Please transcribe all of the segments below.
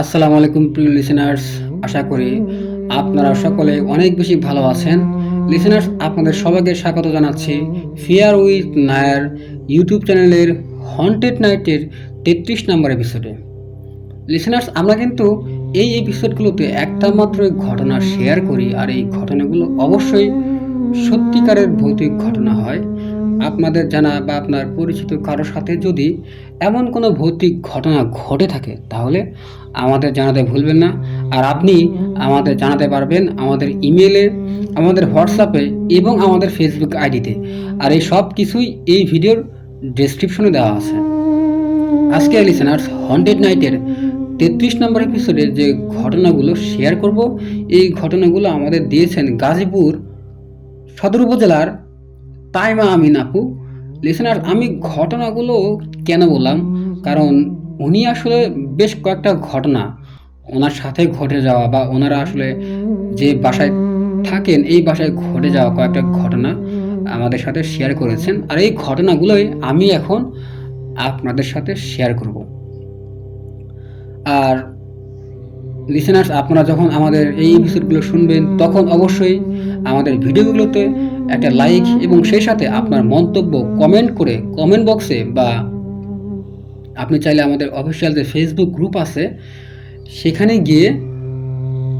আসসালামু আলাইকুম প্রিয় লিসেনার্স আশা করি আপনারা সকলে অনেক বেশি ভালো আছেন। লিসেনার্স আপনাদের সবাইকে স্বাগত জানাচ্ছি ফিয়ার উইথ নায়ার ইউটিউব চ্যানেলের হন্টেড নাইটের তেত্রিশ নম্বর এপিসোডে লিসেনার্স আমরা কিন্তু এই এপিসোডগুলোতে একটা মাত্র ঘটনা শেয়ার করি, আর এই ঘটনাগুলো অবশ্যই সত্যিকারের ভৌতিক ঘটনা হয়। আপনাদের জানা বা আপনার পরিচিত কারোর সাথে যদি এমন কোনো ভৌতিক ঘটনা ঘটে থাকে, তাহলে আমাদের জানাতে ভুলবেন না। আর আপনি আমাদের জানাতে পারবেন আমাদের ইমেলে, আমাদের হোয়াটসঅ্যাপে এবং আমাদের ফেসবুক আইডিতে। আর এই সব কিছুই এই ভিডিওর ডেসক্রিপশনে দেওয়া আছে। আজকে লিসেনার্স হন্টেড নাইটের তেত্রিশ নম্বর এপিসোডে যে ঘটনাগুলো শেয়ার করব, এই ঘটনাগুলো আমাদের দিয়েছেন গাজীপুর সদর উপজেলার তাইমা আমিন আপু লিসেনার, আমি ঘটনাগুলো কেন বললাম? কারণ উনি আসলে বেশ কয়েকটা ঘটনা ওনার সাথে ঘটে যাওয়া বা ওনারা আসলে যে বাসায় থাকেন, এই বাসায় ঘটে যাওয়া কয়েকটা ঘটনা আমাদের সাথে শেয়ার করেছেন। আর এই ঘটনাগুলোই আমি এখন আপনাদের সাথে শেয়ার করব। আর লিসেনার্স আপনারা যখন আমাদের এই এপিসোডগুলো শুনবেন, তখন অবশ্যই আমাদের ভিডিওগুলোতে একটা লাইক এবং সেই সাথে আপনার মন্তব্য কমেন্ট করে কমেন্ট বক্সে বা আপনি চাইলে আমাদের অফিসিয়াল যে ফেসবুক গ্রুপ আছে, সেখানে গিয়ে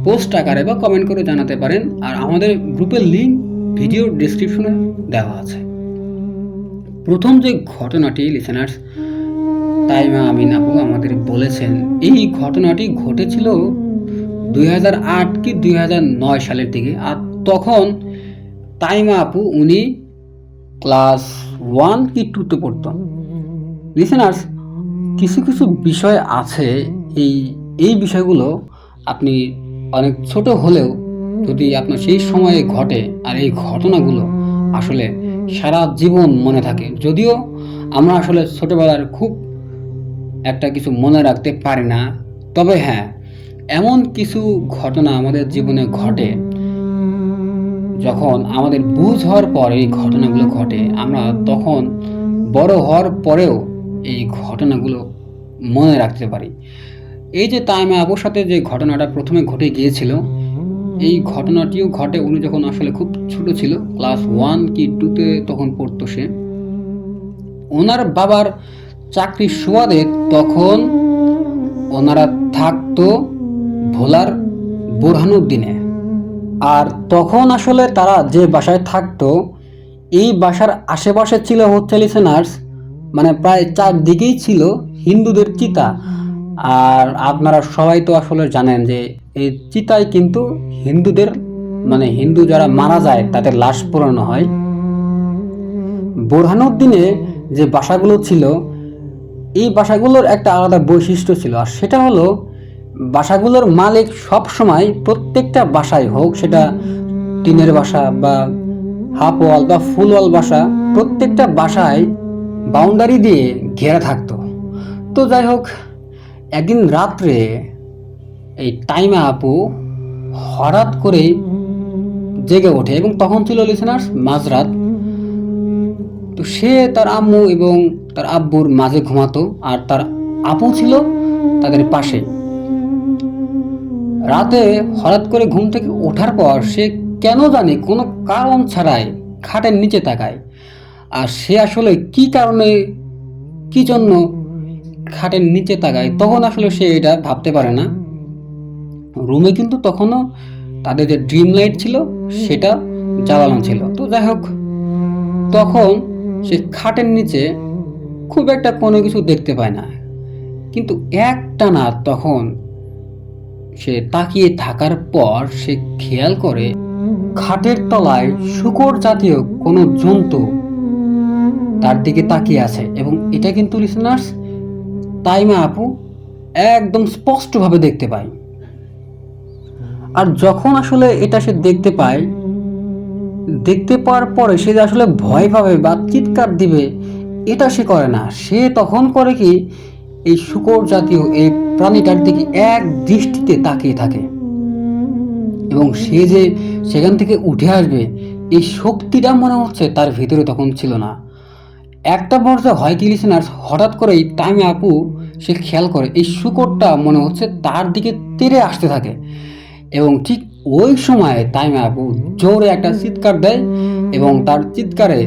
পোস্ট আকারে বা কমেন্ট করে জানাতে পারেন। আর আমাদের গ্রুপের লিঙ্ক ভিডিও ডিসক্রিপশনে দেওয়া আছে। প্রথম যে ঘটনাটি লিসেনার্স তাইমা আমিন আপু আমাদের বলেছেন, এই ঘটনাটি ঘটেছিল দুই কি দুই সালের দিকে। আর তখন তাইমা আপু, উনি ক্লাস ওয়ান কি টুতে পড়তাম। লিসেনার্স কিছু কিছু বিষয় আছে, এই এই বিষয়গুলো আপনি অনেক ছোট হলেও যদি আপনার সেই সময়ে ঘটে আর এই ঘটনাগুলো আসলে সারা জীবন মনে থাকে, যদিও আমরা আসলে ছোটবেলার খুব একটা কিছু মনে রাখতে পারি না। তবে হ্যাঁ এমন কিছু ঘটনা আমাদের জীবনে ঘটে যখন আমাদের বুঝ হওয়ার পর এই ঘটনাগুলো ঘটে, আমরা তখন বড় হওয়ার পরেও এই ঘটনাগুলো মনে রাখতে পারি। এই যে তাইমা আবুর সাথে যে ঘটনাটা প্রথমে ঘটে গিয়েছিল, এই ঘটনাটিও ঘটে উনি যখন আসলে খুব ছোট ছিল, ক্লাস ওয়ান কি টুতে তখন পড়তো সে, ওনার বাবার চাকরির সুবাদে তখন ওনারা থাকতো ভোলার বোরহানুদ্দিনে। আর তখন আসলে তারা যে বাসায় থাকতো, এই বাসার আশেপাশে ছিল হচ্ছে লিসেনার্স মানে প্রায় চারদিকেই ছিল হিন্দুদের চিতা। আর আপনারা সবাই তো আসলে জানেন যে এই চিতায় কিন্তু হিন্দুদের মানে হিন্দু যারা মারা যায় তাদের লাশ পোড়ানো হয়। বোরহানুদ্দিনে যে বাসাগুলো ছিল, এই বাসাগুলোর একটা আলাদা বৈশিষ্ট্য ছিল, আর সেটা হলো বাসাগুলোর মালিক সব সময় প্রত্যেকটা বাসায় হোক, সেটা টিনের বাসা বা হাফ ওয়াল বা ফুল ওয়াল বাসা, প্রত্যেকটা বাসায় বাউন্ডারি দিয়ে ঘেরা থাকতো। তো যাই হোক, একদিন রাত্রে এই টাইমে আপু হঠাৎ করে জেগে ওঠে এবং তখন ছিল লিসেনার্স মাঝরাত। তো সে তার আম্মু এবং তার আব্বুর মাঝে ঘুমাতো আর তার আপু ছিল তাদের পাশে। রাতে হঠাৎ করে ঘুম থেকে ওঠার পর সে কেন জানে কোনো কারণ ছাড়াই খাটের নিচে তাকায়। আর সে আসলে কি কারণে, কি জন্য খাটের নিচে তাকায়, তখন আসলে সে এটা ভাবতে পারে না। রুমে কিন্তু তখনও তাদের যে ড্রিম লাইট ছিল, সেটা জ্বালানো ছিল। তো যাই হোক, তখন সে খাটের নিচে খুব একটা কোনো কিছু দেখতে পায় না। কিন্তু একটা না তখন সে তাকিয়ে থাকার পর সে খেয়াল করে খাটের তলায় শুকর জাতীয় কোনো জন্তু। তার দিকে তাকিয়ে আছে, এবং এটা কিন্তু লিসনার্স তাইমা আপু একদম স্পষ্টভাবে দেখতে পায়। আর যখন আসলে এটা সে দেখতে পায়, দেখতে পাওয়ার পরে সে আসলে ভয় পাবে বা চিৎকার দিবে, এটা সে করে না। সে তখন করে কি এই শুকর জাতীয় এই প্রাণীটার দিকে এক দৃষ্টিতে তাকিয়ে থাকে। এবং সে যে সেখান থেকে উঠে আসবে, এই শক্তিটা মনে হচ্ছে তার ভিতরে তখন ছিল না। একটা পর্যায়ে হয় কি লিসেনার্স হঠাৎ করেই টাইমে আপু সে খেয়াল করে, এই শুকরটা মনে হচ্ছে তার দিকে তেড়ে আসতে থাকে। এবং ঠিক ওই সময় তাইমা আপু জোরে একটা চিৎকার দেয় এবং তার চিৎকারে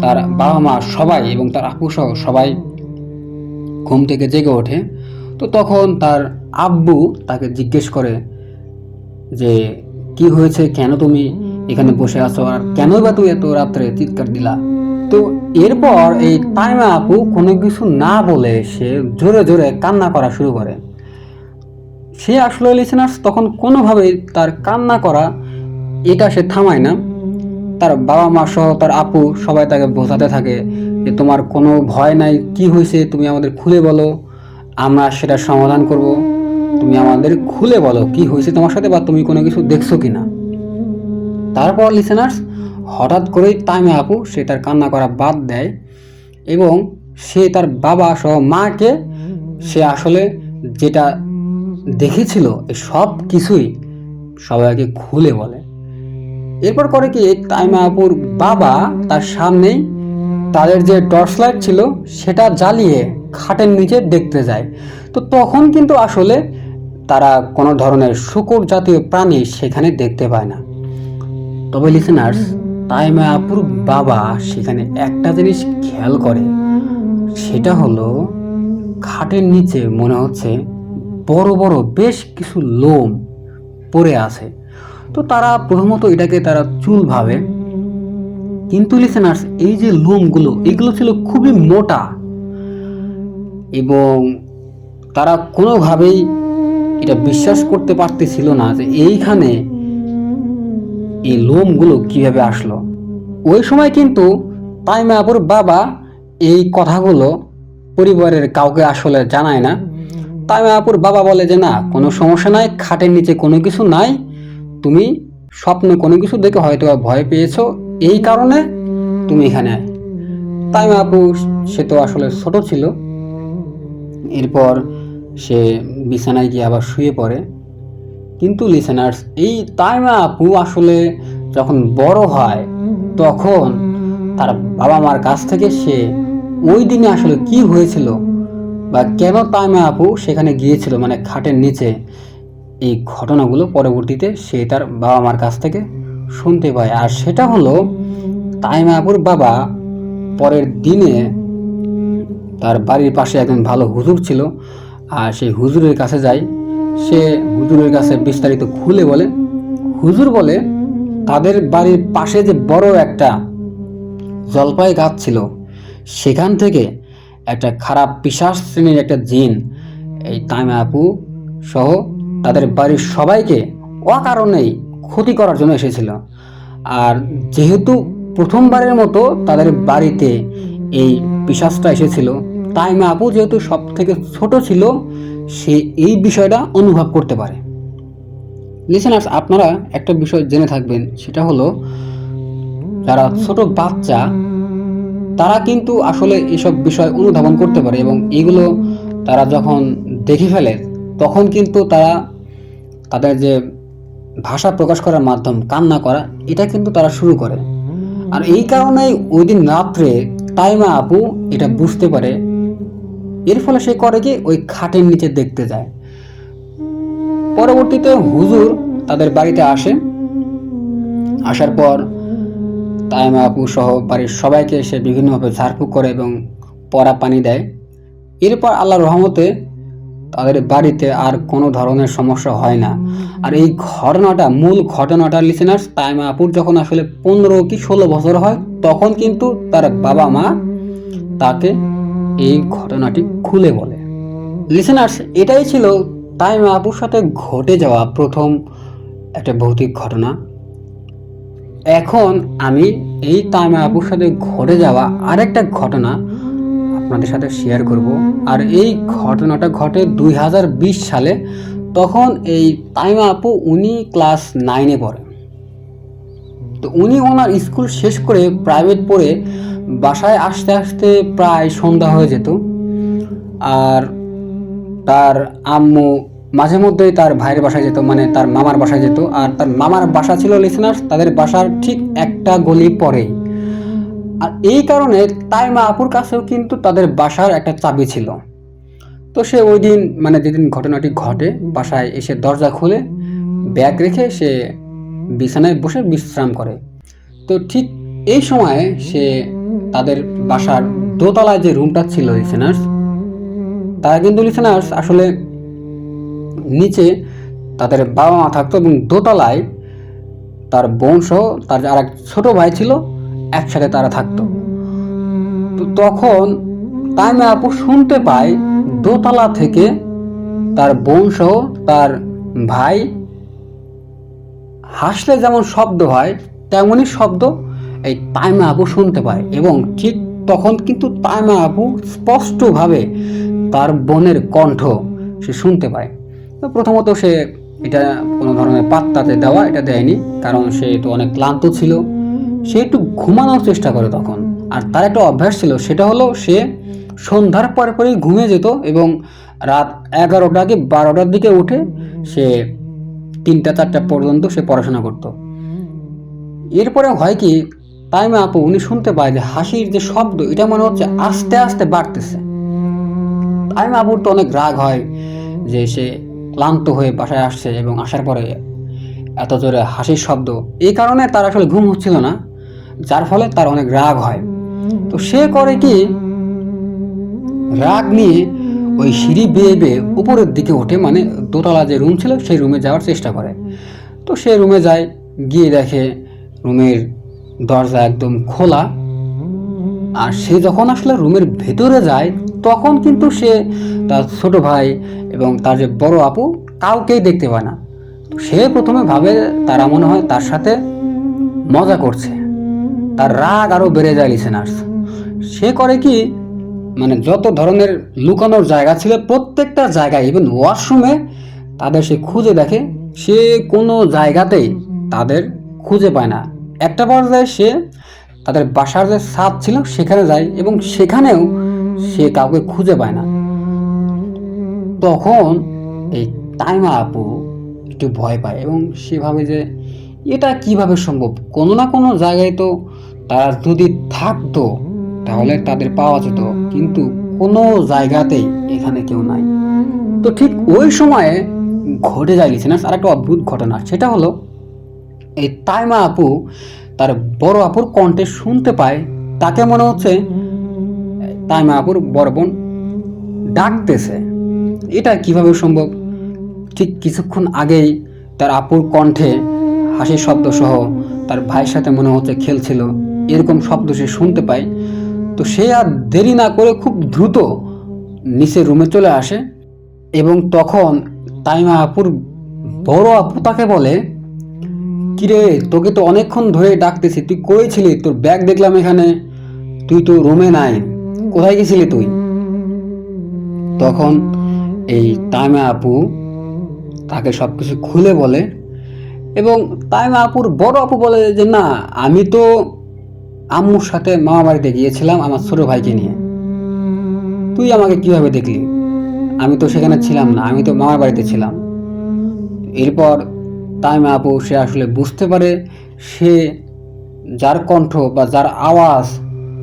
তার বাবা মা সবাই এবং তার আপু সহ সবাই ঘুম থেকে জেগে ওঠে, তো তখন তার আব্বু তাকে জিজ্ঞেস করে যে, কি হয়েছে? কেন তুমি এখানে বসে আছো? আর কেনই বা তুই এত রাত্রে চিৎকার দিলা? তো এরপর এই তাইমা আপু কোনো কিছু না বলে সে জোরে জোরে কান্না করা শুরু করে। সে আসলে লিসেনার্স তখন কোনোভাবেই তার কান্না করা এটা সে থামায় না। তার বাবা মা সহ তার আপু সবাই তাকে বোঝাতে থাকে যে তোমার কোনো ভয় নাই, কি হয়েছে তুমি আমাদের খুলে বলো। আমরা সেটা সমাধান করব। তুমি আমাদের খুলে বলো কি হয়েছে তোমার সাথে বা তুমি কোনো কিছু দেখছ কি না তারপর লিসেনার্স হঠাৎ করেই তাইমে আপু, সে তার কান্না করা বাদ দেয় এবং সে তার বাবা সহ মাকে, সে আসলে যেটা দেখেছিল এই সব কিছুই সবাইকে খুলে বলে। এরপর করে কি তাইমা আপুর বাবা তার সামনেই তাদের যে টর্চ লাইট ছিল সেটা জ্বালিয়ে খাটের নিচে দেখতে যায়। তো তখন কিন্তু আসলে তারা কোনো ধরনের শুকর জাতীয় প্রাণী সেখানে দেখতে পায় না। তবে লিসেনার্স তাইমা আপুর বাবা সেখানে একটা জিনিস খেয়াল করে, সেটা হলো খাটের নিচে মনে হচ্ছে বড় বড় বেশ কিছু লোম পড়ে আছে। তো তারা প্রথমত এটাকে তারা চুল ভাবে কিন্তু লিসেনার্স এই যে লোমগুলো, এগুলো ছিল খুবই মোটা। এবং তারা কোনোভাবেই এটা বিশ্বাস করতে পারতেছিল না যে এইখানে এই লোমগুলো কীভাবে আসলো। ওই সময় কিন্তু তাইমা আপুর বাবা এই কথাগুলো পরিবারের কাউকে আসলে জানায় না। তাইমা আপুর বাবা বলে যে, না, কোনো সমস্যা নাই, খাটের নিচে কোনো কিছু নাই। তুমি স্বপ্নে কোনো কিছু দেখে হয়তো ভয় পেয়েছ এই কারণে তুমি এখানে তাইমা আপু সে তো আসলে ছোট ছিল। এরপর সে বিছানায় গিয়ে আবার শুয়ে পড়ে। কিন্তু লিসেনার্স এই তাইমা আপু আসলে যখন বড় হয়, তখন তার বাবা মার কাছ থেকে সে ওই দিনে আসলে কি হয়েছিল বা কেন তাইমা আপু সেখানে গিয়েছিল মানে খাটের নিচে, এই ঘটনাগুলো পরবর্তীতে সে তার বাবা মার কাছ থেকে শুনতে পায়। আর সেটা হলো, তাইমা আপুর বাবা পরের দিনে তার বাড়ির পাশে একজন ভালো হুজুর ছিল। আর সেই হুজুরের কাছে যায়। সে হুজুরের কাছে বিস্তারিত খুলে বলে, হুজুর বলে, তাদের বাড়ির পাশে যে বড় একটা জলপাই গাছ ছিল, সেখান থেকে একটা খারাপ পিসাস শ্রেণির একটা জিন, এই তাইমা সহ তাদের বাড়ির সবাইকে অকারণেই ক্ষতি করার জন্য এসেছিল। আর যেহেতু প্রথমবারের মতো তাদের বাড়িতে এই পিসাসটা এসেছিল তাইমা আপু যেহেতু সব থেকে ছোট ছিল, সে এই বিষয়টা অনুভব করতে পারে। লিসেনার্স আপনারা একটা বিষয় জেনে থাকবেন, সেটা হলো, যারা ছোট বাচ্চা, তারা কিন্তু আসলে এসব বিষয় অনুধাবন করতে পারে এবং এগুলো তারা যখন দেখে ফেলে, তখন কিন্তু তারা তাদের যে ভাষা প্রকাশ করার মাধ্যম কান্না করা, এটা কিন্তু তারা শুরু করে। আর এই কারণেই ওই দিন রাত্রে তাইমা আপু এটা বুঝতে পারে। এর ফলে সে করে কি, ওই খাটের নিচে দেখতে যায়। পরবর্তীতে হুজুর তাদের বাড়িতে আসে। আসার পর তাইমা আপু সহ বাড়ির সবাইকে সে বিভিন্নভাবে ঝাড়ফুঁক করে এবং পরা পানি দেয়। এরপর আল্লাহ রহমতে তাদের বাড়িতে আর কোনো ধরনের সমস্যা হয় না। আর এই ঘটনাটা, মূল ঘটনাটা লিসেনার্স তাইমা আপুর যখন আসলে পনেরো কি ষোলো বছর হয়, তখন কিন্তু তার বাবা মা তাকে এই ঘটনাটি খুলে বলে। লিসেনার্স এটাই ছিল তাইমা আপুর সাথে ঘটে যাওয়া প্রথম একটা ভৌতিক ঘটনা। এখন আমি এই তাইমা আপুর সাথে ঘটে যাওয়া আরেকটা ঘটনা আপনাদের সাথে শেয়ার করব। আর এই ঘটনাটা ঘটে দুই হাজার বিশ সালে, তখন এই তাইমা আপু উনি ক্লাস নাইনে পড়ে। তো উনি ওনার স্কুল শেষ করে প্রাইভেট পড়ে, বাসায় আসতে আসতে প্রায় সন্ধ্যা হয়ে যেত। আর তার আম্মু মাঝে মধ্যেই তার ভাইয়ের বাসায় যেত মানে তার মামার বাসায় যেত। আর তার মামার বাসা ছিল লিসেনার্স তাদের বাসার ঠিক একটা গলি পরেই। আর এই কারণে তাইমা আপুর কাছেও কিন্তু তাদের বাসার একটা চাবি ছিল। তো সে ওই দিন মানে যেদিন ঘটনাটি ঘটে, বাসায় এসে দরজা খুলে, ব্যাগ রেখে সে বিছানায় বসে বিশ্রাম করে। তো ঠিক এই সময়ে সে তাদের বাসার দোতলায় যে রুমটা ছিল লিসেনার্স, তারা কিন্তু লিসেনার্স আসলে নিচে তাদের বাবা মা থাকতো এবং দোতলায় তার বোন সহ তার আর এক ছোটো ভাই ছিল একসাথে তারা থাকতো। তো তখন তাইমে আপু শুনতে পায়, দোতলা থেকে তার বোন সহ তার ভাই হাসলে যেমন শব্দ হয়, তেমনই শব্দ এই তাইমা আপু শুনতে পায় এবং ঠিক তখন কিন্তু তাইমা আপু স্পষ্টভাবে তার বোনের কণ্ঠ সে শুনতে পায়। প্রথমত সে এটা কোনো ধরনের পাত্তাতে দেওয়া, এটা দেয়নি, কারণ সে তো অনেক ক্লান্ত ছিল। সে একটু ঘুমানোর চেষ্টা করে তখন। আর তার একটা অভ্যাস ছিল, সেটা হলো সে সন্ধ্যার পরে পরেই ঘুমিয়ে যেত এবং রাত এগারোটা কি বারোটার দিকে উঠে সে তিনটা, চারটা পর্যন্ত সে পড়াশোনা করত। এরপরে হয় কি টাইমে আপু, উনি শুনতে পায় যে হাসির যে শব্দ, এটা মনে হচ্ছে আস্তে আস্তে বাড়তেছে। টাইমে আপুর তো অনেক রাগ হয় যে সে ক্লান্ত হয়ে বাসায় আসছে এবং আসার পরে এত জোরে হাসির শব্দ। এই কারণে তার আসলে ঘুম হচ্ছিল না। যার ফলে তার অনেক রাগ হয়। তো সে করে কি? রাগ নিয়ে ওই সিঁড়ি বেয়ে বেয়ে উপরের দিকে ওঠে মানে দোতলা যে রুম ছিল, সেই রুমে যাওয়ার চেষ্টা করে। তো সে রুমে যায়, গিয়ে দেখে রুমের দরজা একদম খোলা। আর সে যখন আসলে রুমের ভেতরে যায়, তখন কিন্তু সে তার ছোট ভাই এবং তার যে বড় আপু কাউকেই দেখতে পায় না। সে প্রথমে ভাবে তারা মনে হয় তার সাথে মজা করছে। তার রাগ আরও বেড়ে যায় লিসেনার্স সে করে কি মানে যত ধরনের লুকানোর জায়গা ছিল, প্রত্যেকটা জায়গায় ইভেন ওয়াশরুমে তাদের সে খুঁজে দেখে, সে কোনো জায়গাতেই তাদের খুঁজে পায় না। একটা পর্যায়ে সে তাদের বাসার যে ছাদ ছিল, সেখানে যায় এবং সেখানেও সে কাউকে খুঁজে পায় না। তখন এই টাইমা আপু একটু ভয় পায় এবং সে ভাবে যে, এটা কীভাবে সম্ভব? কোনো না কোনো জায়গায় তো তারা যদি থাকতো, তাহলে তাদের পাওয়া যেত, কিন্তু কোনো জায়গাতেই এখানে কেউ নাই। তো ঠিক ওই সময়ে ঘটে যায় লিসেনার্স আর একটা অদ্ভুত ঘটনা। সেটা হলো, এই তাইমা আপু তার বড় আপুর কণ্ঠে শুনতে পায়, তাকে মনে হচ্ছে তাইমা আপুর বড় বোন ডাকতেছে। এটা কীভাবে সম্ভব? ঠিক কিছুক্ষণ আগেই তার আপুর কণ্ঠে হাসির শব্দ সহ তার ভাইয়ের সাথে মনে হচ্ছে খেলছিল। এরকম শব্দ সে শুনতে পায়, তো সে আর দেরি না করে খুব দ্রুত নিচে রুমে চলে আসে এবং তখন তাইমা আপুর বড় আপু তাকে বলে, কিরে, তোকে তো অনেকক্ষণ ধরে ডাকতেছি, তুই কই ছিলি? তোর ব্যাগ দেখলাম এখানে, তুই তো রুমে নাই, কোথায় গেছিলি তুই? তখন এই তাইমা আপু তাকে সব কিছু খুলে বলে এবং তাইমা আপুর বড় আপু বলে যে, না, আমি তো আম্মুর সাথে মামা বাড়িতে গিয়েছিলাম আমার ছোট ভাইকে নিয়ে। তুই আমাকে কীভাবে দেখলি? আমি তো সেখানে ছিলাম না, আমি তো মামার বাড়িতে ছিলাম। এরপর তাইমা আপু, সে আসলে বুঝতে পারে, সে যার কণ্ঠ বা যার আওয়াজ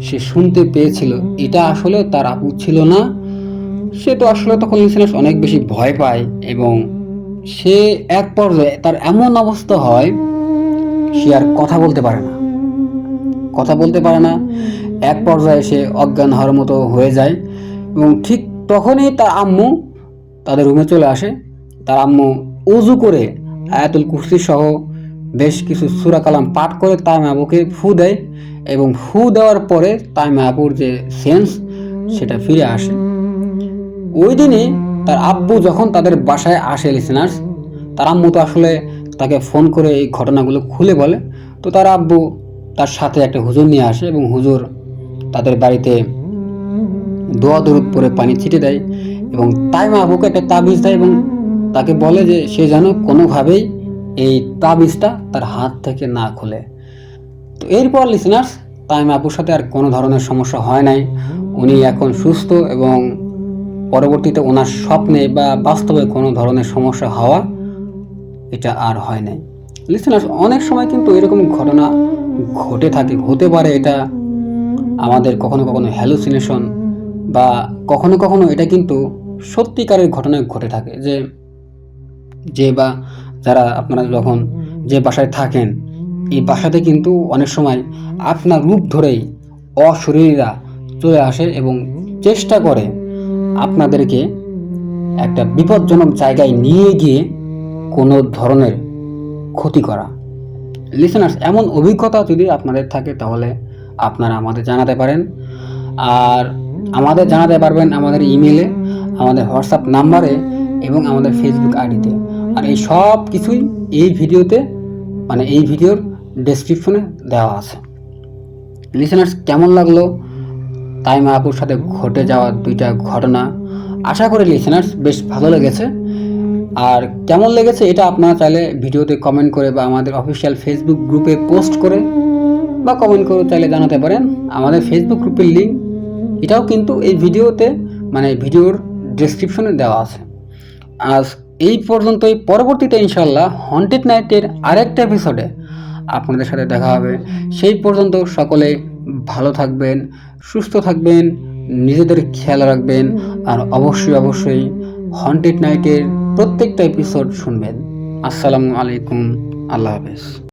সে শুনতে পেয়েছিল, এটা আসলে তার আপু ছিল না। সে তো আসলে তখন লিসেনার্স অনেক বেশি ভয় পায় এবং সে এক পর্যায়ে তার এমন অবস্থা হয়, সে আর কথা বলতে পারে না। কথা বলতে পারে না। এক পর্যায়ে সে অজ্ঞান হওয়ার মতো হয়ে যায় এবং ঠিক তখনই তার আম্মু তাদের রুমে চলে আসে। তার আম্মু উজু করে আয়াতুল কুরসি সহ বেশ কিছু সুরা কালাম পাঠ করে তার মাবুকে ফু দেয় এবং ফু দেওয়ার পরে তার মাবুর যে সেন্স, সেটা ফিরে আসে। ওই দিনই তার আব্বু যখন তাদের বাসায় আসে লিসেনার্স তার আম্মু তো আসলে তাকে ফোন করে এই ঘটনাগুলো খুলে বলে। তো তার আব্বু তার সাথে একটা হুজুর নিয়ে আসে এবং হুজুর তাদের বাড়িতে দোয়া দরুদ পরে পানি ছিটে দেয় এবং তাই মা আবুকে একটা তাবিজ দেয় এবং তাকে বলে যে সে যেন কোনোভাবেই এই তাবিজটা তার হাত থেকে না খুলে। তো এরপর লিসনার্স তাইম আপুর সাথে আর কোনো ধরনের সমস্যা হয় নাই। উনি এখন সুস্থ এবং পরবর্তীতে ওনার স্বপ্নে বা বাস্তবে কোনো ধরনের সমস্যা হওয়া এটা আর হয় নাই। লিসনার্স অনেক সময় কিন্তু এরকম ঘটনা ঘটে থাকে, হতে পারে এটা আমাদের কখনো কখনো হ্যালুসিনেশন বা কখনো কখনো এটা কিন্তু সত্যিকারের ঘটনা ঘটে থাকে যে যে বা যারা আপনারা যখন যে বাসায় থাকেন, এই বাসাতে কিন্তু অনেক সময় আপনার রূপ ধরেই অশরীরীরা চলে আসে এবং চেষ্টা করে আপনাদেরকে একটা বিপজ্জনক জায়গায় নিয়ে গিয়ে কোনো ধরনের ক্ষতি করা। লিসেনার্স এমন অভিজ্ঞতা যদি আপনাদের থাকে, তাহলে আপনারা আমাদের জানাতে পারেন। আর আমাদের জানাতে পারবেন আমাদের ইমেলে আমাদের হোয়াটসঅ্যাপ নাম্বারে এবং আমাদের ফেসবুক আইডিতে। আর এই সব কিছুই এই ভিডিওতে মানে এই ভিডিওর ডেসক্রিপশনে দেওয়া আছে। লিসেনার্স কেমন লাগল? তাই আপুর সাথে ঘটে যাওয়া দুইটা ঘটনা। আশা করি লিসেনার্স বেশ ভালো লেগেছে। আর কেমন লেগেছে এটা আপনারা চাইলে ভিডিওতে কমেন্ট করে বা আমাদের অফিসিয়াল ফেসবুক গ্রুপে পোস্ট করে বা কমেন্ট করে চাইলে জানাতে পারেন। আমাদের ফেসবুক গ্রুপের লিঙ্ক এটাও কিন্তু এই ভিডিওতে মানে ভিডিওর ডেসক্রিপশনে দেওয়া আছে। আজ এই পর্যন্তই, পরবর্তীতে ইনশাল্লাহ হন্টেড নাইটের আরেকটা এপিসোডে আপনাদের সাথে দেখা হবে। সেই পর্যন্ত সকলে ভালো থাকবেন, সুস্থ থাকবেন, নিজেদের খেয়াল রাখবেন, আর অবশ্যই অবশ্যই হন্টেড নাইটের প্রত্যেকটা এপিসোড শুনবেন। আসসালামু আলাইকুম। আল্লাহ হাফেজ।